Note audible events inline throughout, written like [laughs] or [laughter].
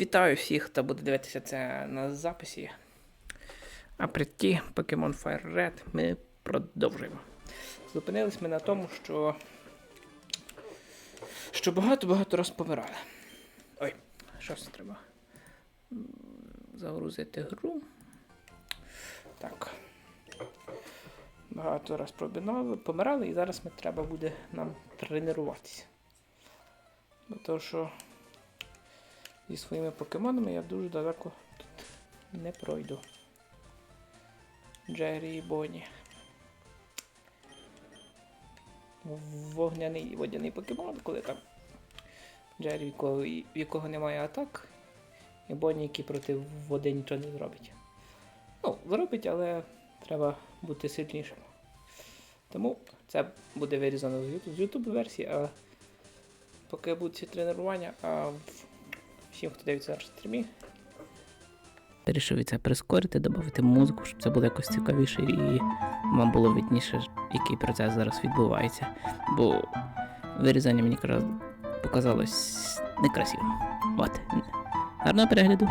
Вітаю всіх, хто буде дивитися це на записі. А при ті Pokemon Fire Red ми продовжуємо. Зупинились ми на тому, що. що багато-багато раз помирали. Ой, щось треба. Загрузити гру. Так. Багато раз пробинали, помирали, і зараз ми треба буде нам тренуватися. Бо то, що зі своїми покемонами я дуже далеко тут не пройду. Джері і Бонні. Вогняний водяний покемон, коли там Джері, в якого, немає атак, і Бонні, який проти води нічого не зробить. Ну, зробить, але треба бути сильнішим. Тому це буде вирізано з YouTube версії, а поки будуть ці тренування, а в- всім, хто дивиться наш стрімі. Вирішив це прискорити, додати музику, щоб це було якось цікавіше і вам було видніше, який процес зараз відбувається. Бо вирізання мені показалось некрасивим. От. Гарного перегляду.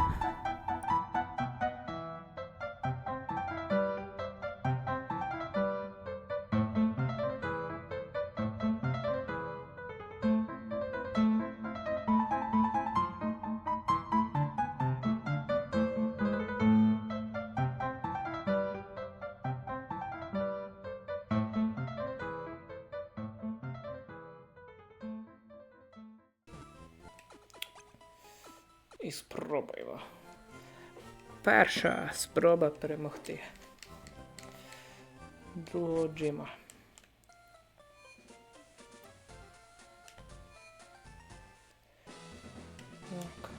І спробуємо. Перша спроба перемогти. Другого Джима. Так.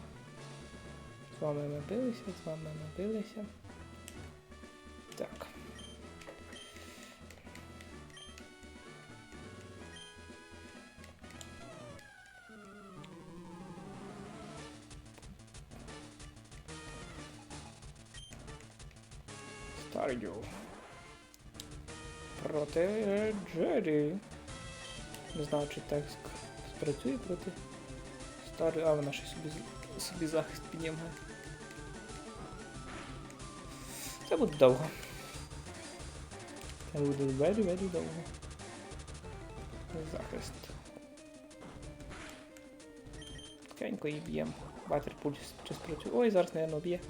З вами ми билися, з вами ми билися. Стардю. Проти Джері. Не знаю, чи так спрацює проти Старі. А, вона ще собі, собі захист піднімає. Це буде довго. Це буде very, very довго. Захист. Тихенько її б'ємо. Батерпульс чи спрацює. Ой, зараз, мабуть, б'є.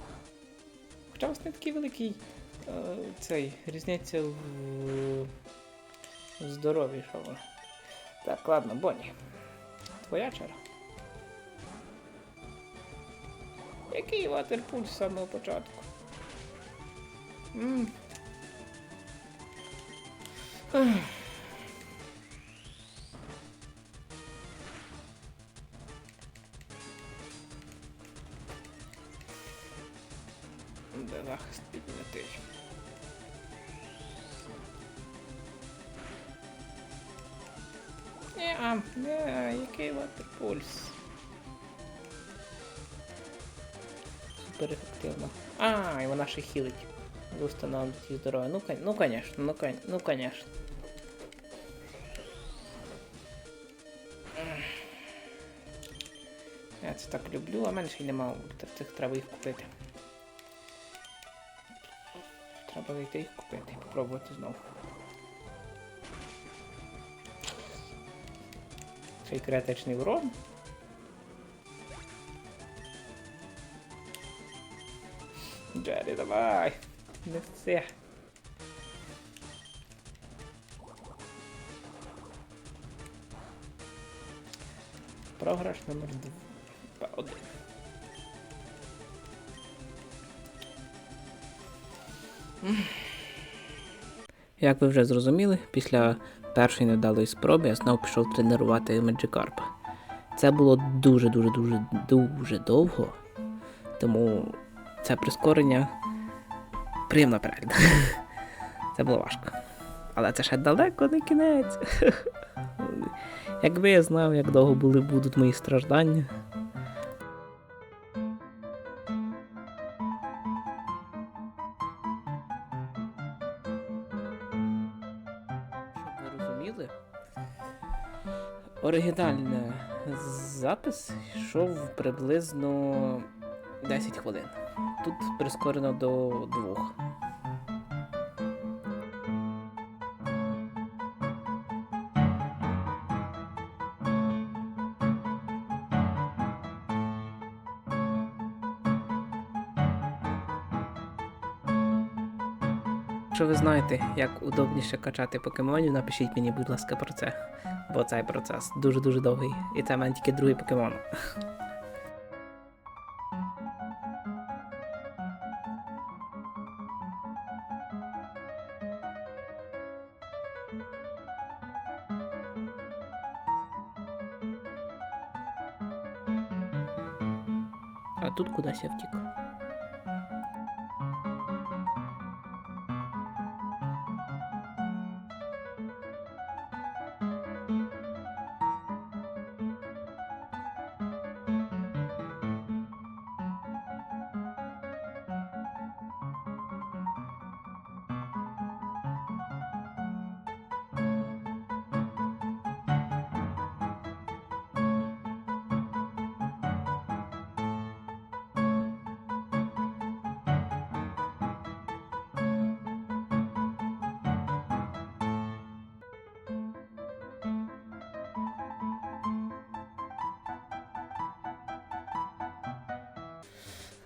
Хоча у вас не такий великий цей різниця в, здоров'ї, що воно. Так, ладно, Бонні. Твоя черга. Який ватерпульс з самого початку? М. Не, а, не, який ватерпульс? Супер ефективно. А, і вона ще хілить. Восстановлюють її здоров'я. Ну, ну, конечно, ну, ну, конечно. Я це так люблю, а й нема цих треба їх купити. Треба зайти їх купити і попробувати знову. Цей критичний урон. Джері, давай! Не все. Програш номер 2. Один. Як ви вже зрозуміли, після першої невдалої спроби я знову пішов тренувати Меджикарпа. Це було дуже-дуже дуже дуже довго, тому це прискорення приємно перегляд. [laughs] Це було важко. Але це ще далеко не кінець. [laughs] Якби я знав, як довго були, будуть мої страждання. З Запис йшов приблизно 10 хвилин. Тут прискорено до двох. Якщо ви знаєте, як удобніше качати покемонів, напишіть мені, будь ласка, про це. Бо цей процес дуже-дуже довгий. І це в мене тільки другий покемон. А тут кудись я втік.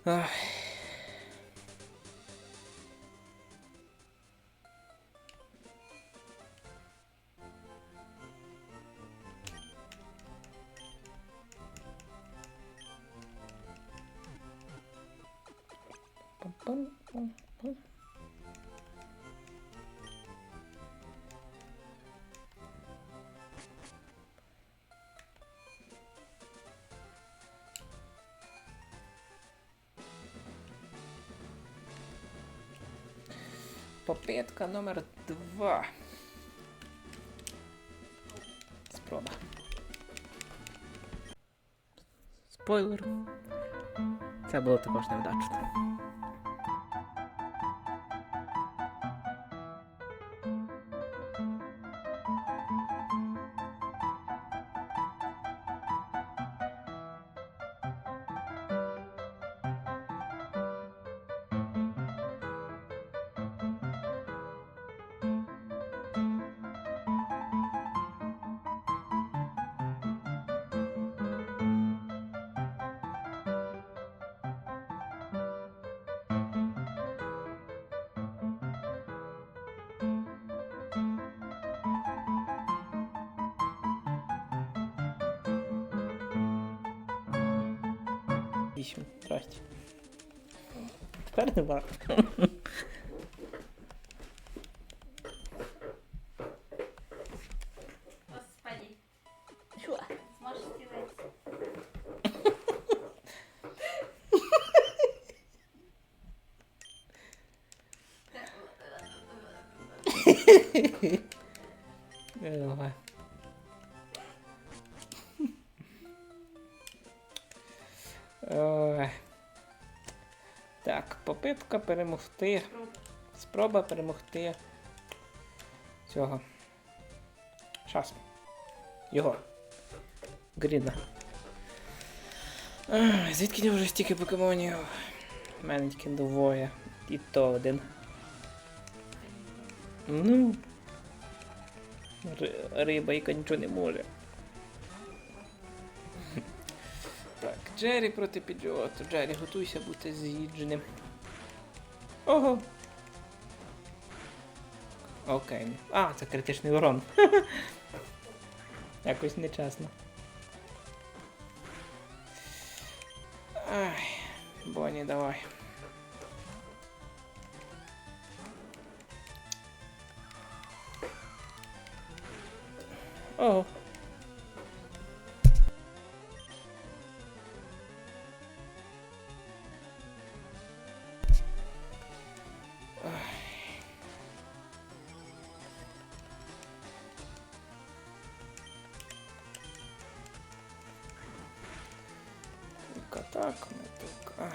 Ах. Пам-пам-пам-пам. Попитка номер два. Спроба. Спойлер. Це було також невдачно. Вісім. Здрасте. Тепер нема. [laughs] Ой. Так, попитка перемогти. Спроба перемогти цього. Щас. Його. Гріда. Ах, Звідки вже стільки покемонів? У мене тільки двоє. І то один. Ну. Риба, яка нічого не може. Джері проти Піджоту. Джері, готуйся бути з'їдженим. Ого. Окей. А, це критичний урон. [laughs] Якось нечесно. Ай, Бонні, давай. Ого. Так, так, ми так. Ай.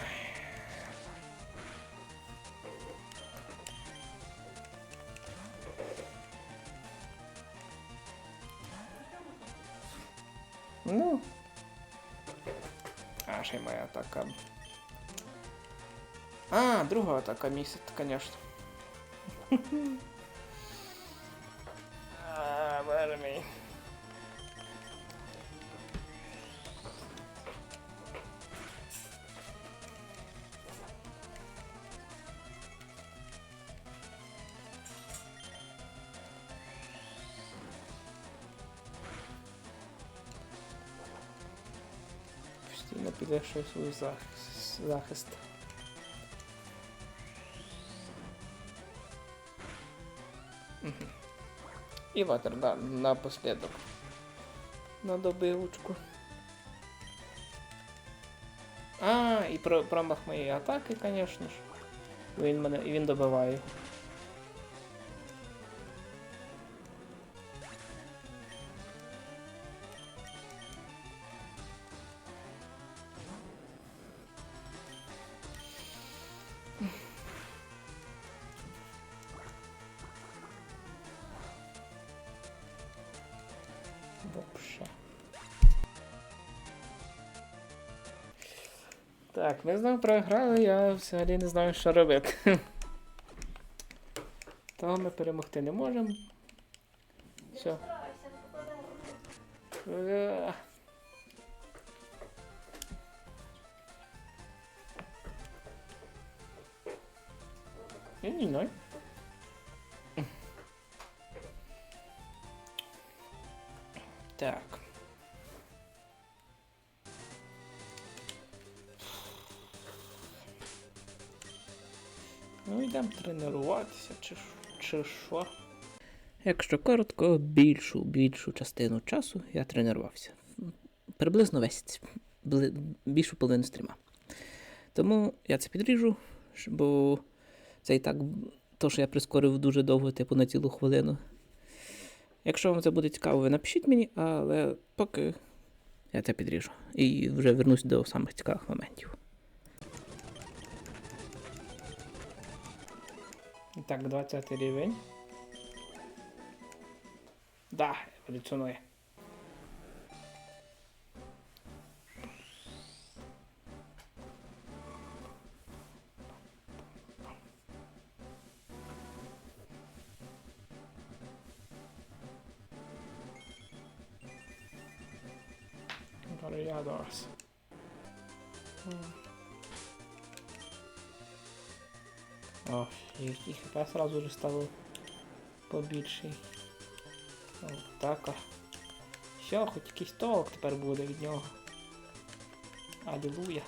Ну, перша моя атака. А, друга атака місяць, звісно. Постійно підвищує свій захист. захист. І ватер, да, напослідок. На добивочку. А, і промах моєї атаки, звісно ж. Він мене він добиває. Ми знову програли, я взагалі не знаю, що робити. Того ми перемогти не можемо. Все. Я не знаю. Так. Йдемо тренуватися, чи, чи що. Якщо коротко, більшу більшу частину часу я тренувався. Приблизно весь більшу половину стріма. Тому я це підріжу, бо це і так то, що я прискорив дуже довго, типу на цілу хвилину. Якщо вам це буде цікаво, ви напишіть мені, але поки я це підріжу. І вже вернусь до самих цікавих моментів. Так, 20 рівень. Да, еволюціонує. Variados. О, який хп сразу же стало побільший. О, так. Все, хоч якийсь толк тепер буде від нього. Алілуя.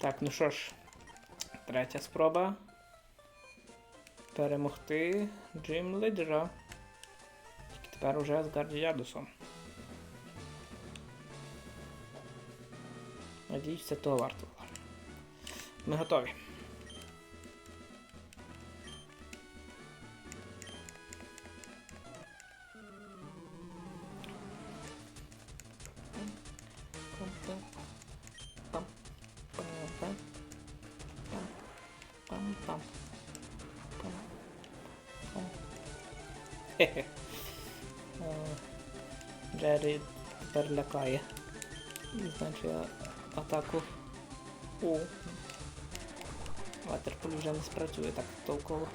Так, ну що ж, третя спроба. Перемогти Джим. Тільки тепер уже з Гардіадусом. Надіюсь, це того варто було. Ми готові. Хе-хе. Джері тепер лякає. Не знаю, чи я атаку. О. Ватерполь вже не спрацює так толково.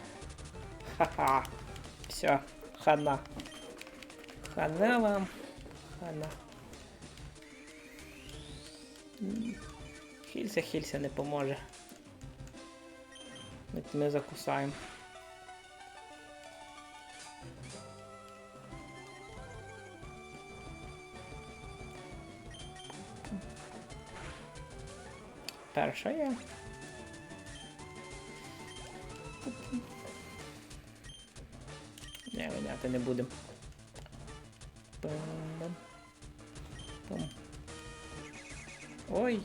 Ха-ха. Все, хана. Хана вам. Хана. Хілься, хілься не поможе. Ми закусаємо. Перша є. Не, виняти не будемо. Ой.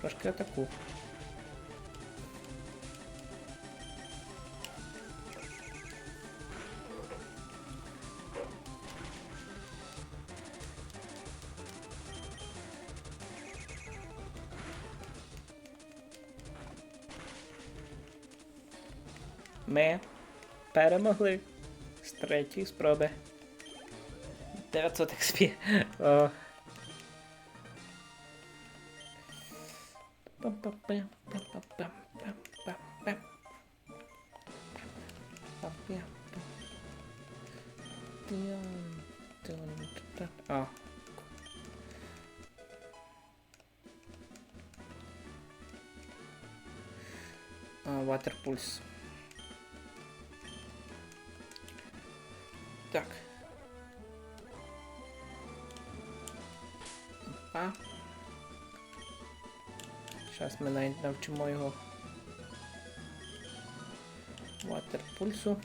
Трошки атаку. Ми перемогли з третьої спроби. 900 XP. О. А. А, Water Pulse. Так. Опа. Зараз ми навіть навчимо його Water пульсу.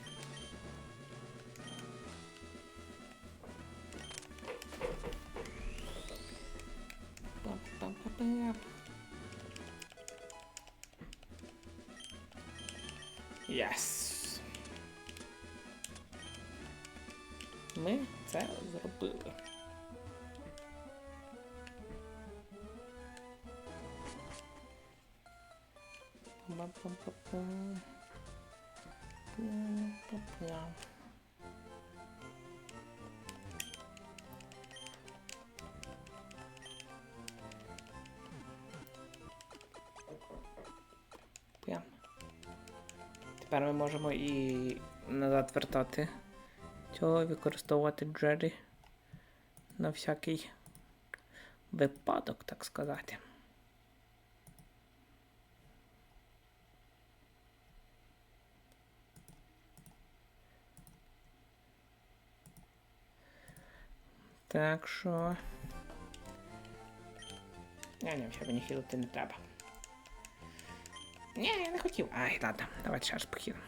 Yes. Ми це зробили. Тепер ми можемо і назад вертати цього використовувати Джері на всякий випадок, так сказати. Так що. Ні, ні, ще мені хілити не треба. Ні, я не хотів. Ай, ладно, давайте ще раз похилимо.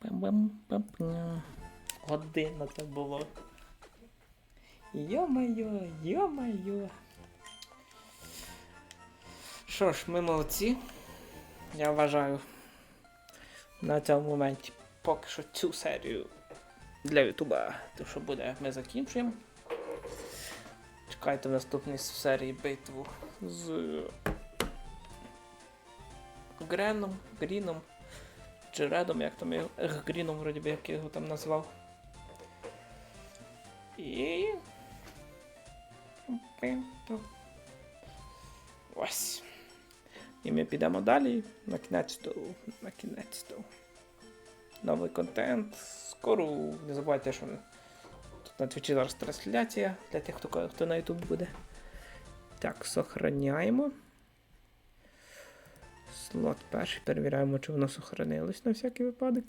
Пам-пам-пам-пам. Година це було. Йо-моє, йо-моє. Що ж, ми молодці. Я вважаю на цьому моменті поки що цю серію для Ютуба, то що буде, ми закінчуємо. Чекайте в наступній серії битву з Греном, Гріном чи Редом, як там його. Гріном, вроді би, як я його там назвав. І. Ось. І ми підемо далі. На кінець то. На кінець то. Новий контент. Скоро не забувайте, що тут на Твічі зараз трансляція для тих, хто, хто на YouTube буде. Так, сохраняємо. Слот перший. Перевіряємо, чи воно сохранилось на всякий випадок.